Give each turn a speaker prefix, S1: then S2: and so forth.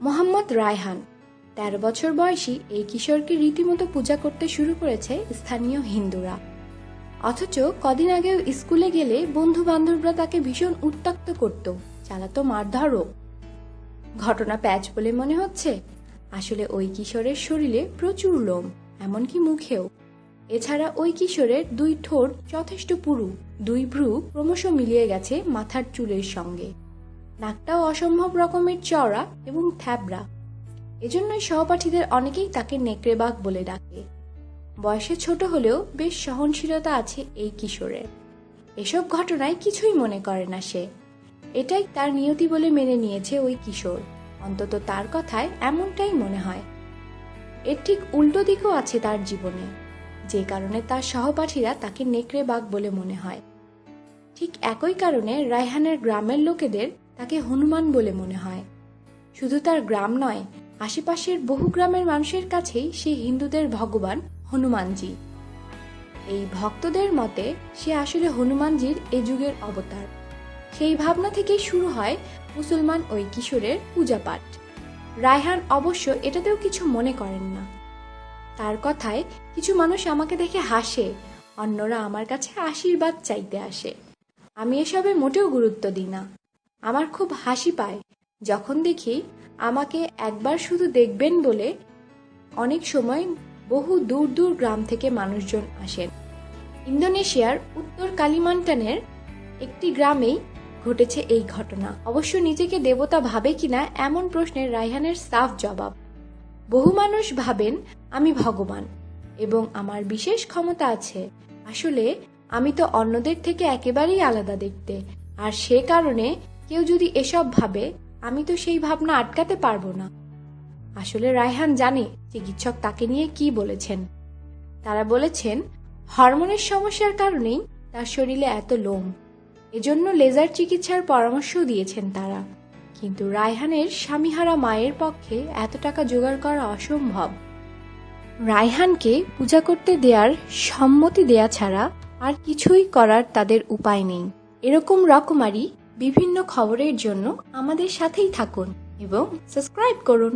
S1: মোহাম্মদ রায়হান। তেরো বছর বয়সী এই কিশোরকে রীতিমতো পূজা করতে শুরু করেছে স্থানীয় হিন্দুরা। অথচ কদিন আগেও স্কুলে গেলে বন্ধু বান্ধবরা তাকে ভীষণ উত্তক্ত করত, চালাতো মারধরও। ঘটনা প্যাচ বলে মনে হচ্ছে, আসলে ওই কিশোরের শরীরে প্রচুর লোম, এমনকি মুখেও। এছাড়া ওই কিশোরের দুই ঠোঁট যথেষ্ট পুরু, দুই ভ্রু ক্রমশ মিলিয়ে গেছে মাথার চুলের সঙ্গে। নাকটাও অসম্ভব রকমের চওড়া এবং থ্যাবড়া। এজন্যই সহপাঠীদের অনেকেই তাকে নেকড়েবাগ বলে ডাকে। বয়সে ছোট হলেও বেশ সহনশীলতা আছে এই কিশোরের। এসব ঘটনায় কিছুই মনে করে না সে। এটাই তার নিয়তি বলে মেনে নিয়েছে ওই কিশোর। অন্তত তার কথায় এমনটাই মনে হয়। এর ঠিক উল্টো দিকও আছে তার জীবনে। যে কারণে তার সহপাঠীরা তাকে নেকড়ে বাঘ বলে মনে হয়। ঠিক একই কারণে রায়হানের গ্রামের লোকেদের তাকে হনুমান বলে মনে হয়। শুধু তার গ্রাম নয়, আশেপাশের বহু গ্রামের মানুষের কাছেই সে হিন্দুদের ভগবান হনুমানজি। এই ভক্তদের মতে, সে আসলে হনুমানজির এ যুগের অবতার। সেই ভাবনা থেকেই শুরু হয় মুসলমান ওই কিশোরের পূজাপাঠ রায়হান অবশ্য এটাতেও কিছু মনে করেন না। তার কথায় কিছু মানুষ আমাকে দেখে হাসে, অন্যরা আমার কাছে আশীর্বাদ চাইতে আসে। আমি এসবে মোটেও গুরুত্ব দিই না। আমার খুব হাসি পায় যখন দেখি আমাকে একবার শুধু দেখবেন বলে অনেক সময় বহু দূর দূর গ্রাম থেকে মানুষজন আসেন। ইন্দোনেশিয়ার উত্তর কালিমান্টানের একটি গ্রামেই ঘটেছে এই ঘটনা। অবশ্য নিজেকে দেবতা ভাবে কিনা এমন প্রশ্নের রায়হানের সাফ জবাব। বহু মানুষ ভাবেন, আমি ভগবান এবং আমার বিশেষ ক্ষমতা আছে। আসলে আমি তো অন্যদের থেকে একেবারেই আলাদা দেখতে। আর সে কারণে কেউ যদি এসব ভাবে, আমি তো সেই ভাবনা আটকাতে পারব না। আসলে রায়হান জানে চিকিৎসক তাকে নিয়ে কি বলেছেন। তারা বলেছেন, হরমোনের সমস্যার কারণেই তার শরীরে এত লোম। এজন্য লেজার চিকিৎসার পরামর্শও দিয়েছেন তারা। কিন্তু রায়হানের স্বামীহারা মায়ের পক্ষে এত টাকা জোগাড় করা অসম্ভব। রায়হানকে পূজা করতে দেয়ার সম্মতি দেয়া ছাড়া আর কিছুই করার তাদের উপায় নেই। এরকম রকমারি বিভিন্ন খবরের জন্য আমাদের সাথেই থাকুন এবং সাবস্ক্রাইব করুন।